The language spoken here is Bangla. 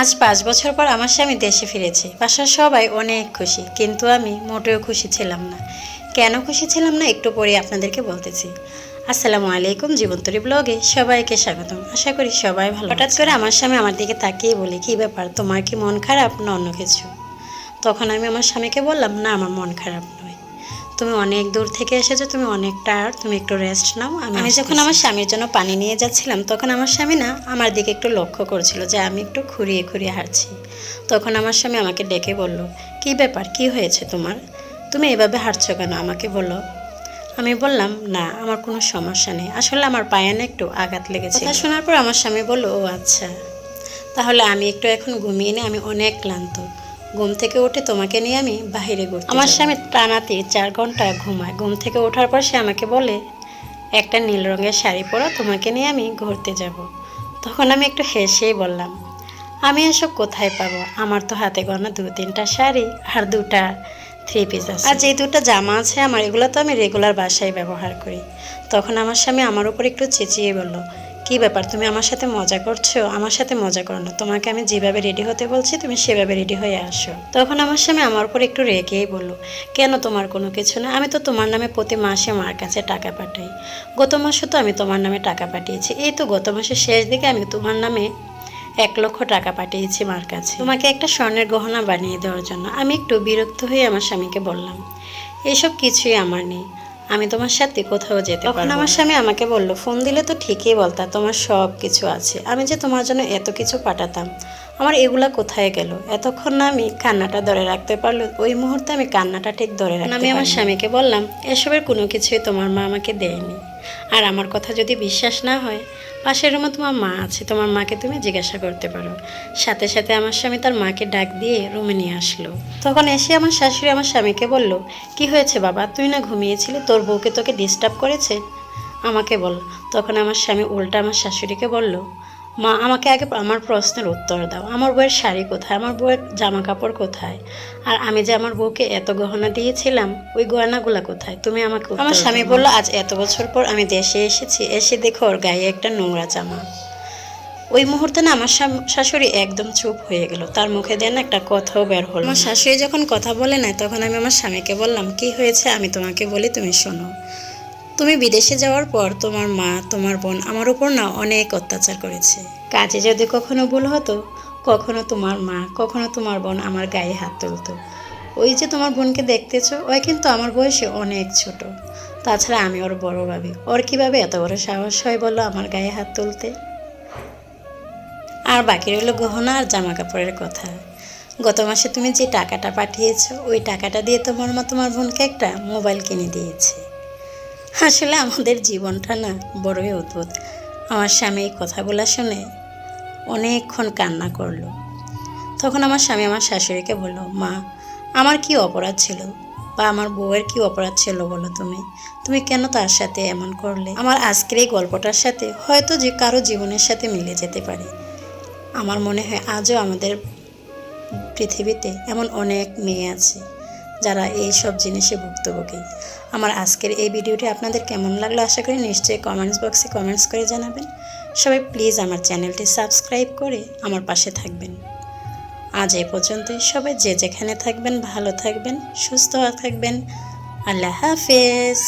আজ পাঁচ বছর পর আমার স্বামী দেশে ফিরেছে। বাসার সবাই অনেক খুশি, কিন্তু আমি মোটেও খুশি ছিলাম না। কেন খুশি ছিলাম না একটু পরে আপনাদেরকে বলতেছি। আসসালামু আলাইকুম, জীবন্তরী ব্লগে সবাইকে স্বাগতম। আশা করি সবাই ভালো হঠাৎ করে আমার স্বামী আমার দিকে তাকিয়ে বলে, কি ব্যাপার, তোমার কি মন খারাপ না অন্য কিছু? তখন আমি আমার স্বামীকে বললাম, না, আমার মন খারাপ নয়। তুমি অনেক দূর থেকে এসেছ তুমি অনেক টায়ার তুমি একটু রেস্ট নাও। আমি আমি যখন আমার স্বামীর জন্য পানি নিয়ে যাচ্ছিলাম তখন আমার স্বামী না আমার দিকে একটু লক্ষ্য করছিল যে আমি একটু খুঁড়িয়ে খুঁড়িয়ে হাঁটছি। তখন আমার স্বামী আমাকে ডেকে বলল কি ব্যাপার? কি হয়েছে তোমার? তুমি এভাবে হাঁটছো কেন? আমাকে বলো আমি বললাম না আমার কোনো সমস্যা নেই। আসলে আমার পায়ে না একটু আঘাত লেগেছে কথা শোনার পর আমার স্বামী বলল ও আচ্ছা। তাহলে আমি একটু এখন ঘুমিয়ে নিই আমি অনেক ক্লান্ত। ঘুম থেকে উঠে তোমাকে নিয়ে আমি বাইরে ঘুরতে আমার স্বামী টানাতে চার ঘণ্টা ঘুমায়। ঘুম থেকে ওঠার পর সে আমাকে বলে একটা নীল রঙের শাড়ি পরো তোমাকে নিয়ে আমি ঘুরতে যাব। তখন আমি একটু হেসেই বললাম আমি এসব কোথায় পাবো? আমার তো হাতে গোনা দু তিনটা শাড়ি আর দুটা থ্রি পিস আছে। আর যে দুটো জামা আছে আমার এগুলো তো আমি রেগুলার বাসায় ব্যবহার করি। তখন আমার স্বামী আমার উপর একটু চেঁচিয়ে বলল কি ব্যাপার? তুমি আমার সাথে মজা করছ? আমার সাথে মজা করো না। তোমাকে আমি যেভাবে রেডি হতে বলছি, তুমি সেভাবে রেডি হয়ে আসো। তখন আমার স্বামী আমার উপর একটু রেগেই বলল, কেন তোমার কোনো কিছু না? আমি তো তোমার নামে প্রতি মাসে মার কাছে টাকা পাঠাই। গত মাসে তো আমি তোমার নামে টাকা পাঠিয়েছি। এই তো গত মাসের শেষ দিকে আমি তোমার নামে এক লক্ষ টাকা পাঠিয়েছি মার কাছে। তোমাকে একটা স্বর্ণের গহনা বানিয়ে দেওয়ার জন্য। আমি একটু বিরক্ত হয়ে আমার স্বামীকে বললাম, এসব কিছুই আমার নেই। আমি তোমার সাথে কোথাও যেতে তখন আমার স্বামী আমাকে বলল ফোন দিলে তো ঠিকই বলতা তোমার সব কিছু আছে। আমি যে তোমার জন্য এত কিছু পাঠাতাম আমার এগুলা কোথায় গেল? এতক্ষণ না আমি কান্নাটা ধরে রাখতে পারল ওই মুহূর্তে আমি কান্নাটা ঠিক ধরে রাখতে আমি আমার স্বামীকে বললাম এসবের কোনো কিছুই তোমার মা আমাকে দেয়নি। আর আমার কথা যদি বিশ্বাস না হয় পাশের রুমে তোমার মা আছে, তোমার মাকে তুমি জিজ্ঞাসা করতে পারো। সাথে সাথে আমার স্বামী তার মাকে ডাক দিয়ে রুমে নিয়ে আসলো। তখন এসে আমার শাশুড়ি আমার স্বামীকে বলল, কি হয়েছে বাবা? তুই না ঘুমিয়েছিলি? তোর বউকে তোকে ডিস্টার্ব করেছে? আমাকে বল। তখন আমার স্বামী উল্টা আমার শাশুড়িকে বলল মা আমাকে আগে আমার প্রশ্নের উত্তর দাও। আমার বউয়ের শাড়ি কোথায়? আমার বউয়ের জামা কাপড় কোথায়? আর আমি যে আমার বউকে এত গহনা দিয়েছিলাম ওই গয়নাগুলা কোথায়? তুমি আমাকে আমার স্বামী বলল আজ এত বছর পর আমি দেশে এসেছি এসে দেখো ওর গায়ে একটা নোংরা জামা। ওই মুহূর্তে না আমার শাশুড়ি একদম চুপ হয়ে গেল। তার মুখে দিয়ে না একটা কথাও বের হলো আমার শাশুড়ি যখন কথা বলে না তখন আমি আমার স্বামীকে বললাম কি হয়েছে? আমি তোমাকে বলি তুমি শোনো। তুমি বিদেশে যাওয়ার পর তোমার মা, তোমার বোন আমার উপর না অনেক অত্যাচার করেছে। কাজে যদি কখনো ভুল হতো, কখনো তোমার মা, কখনো তোমার বোন আমার গায়ে হাত তুলতো। ওই যে তোমার বোনকে দেখতেছো, ওই কিন্তু আমার বয়সে অনেক ছোট। তাছাড়া আমি ওর বড় ভাবি। ওর কীভাবে এত বড় সাহস হয় বলো আমার গায়ে হাত তুলতে? আর বাকি রইল গহনা আর জামা কাপড়ের কথা। গত মাসে তুমি যে টাকাটা পাঠিয়েছো, ওই টাকাটা দিয়ে তোমার মা, তোমার বোনকে একটা মোবাইল কিনে দিয়েছে। আসলে আমাদের জীবনটা না বড়ই অদ্ভুত। আমার স্বামী এই কথাগুলো শুনে অনেকক্ষণ কান্না করল। তখন আমার স্বামী আমার শাশুড়িকে বলল, মা, আমার কি অপরাধ ছিল বা আমার বউয়ের কি অপরাধ ছিল বলো তুমি? তুমি কেন তার সাথে এমন করলে? আমার আজকের এই গল্পটার সাথে হয়তো যে কারও জীবনের সাথে মিলে যেতে পারে। আমার মনে হয় আজও আমাদের পৃথিবীতে এমন অনেক মেয়ে আছে। যারা এই সব জিনিসে ভুক্তভোগী। আমার আজকের এই ভিডিওটি আপনাদের কেমন লাগল আশা করি নিশ্চয়ই কমেন্টস বক্সে কমেন্টস করে জানাবেন। সবাই প্লিজ আমার চ্যানেলটি সাবস্ক্রাইব করে আমার পাশে থাকবেন। আজ এ পর্যন্তই। সবাই যে যেখানে থাকবেন, ভালো থাকবেন, সুস্থ থাকবেন। আল্লাহ হাফেজ।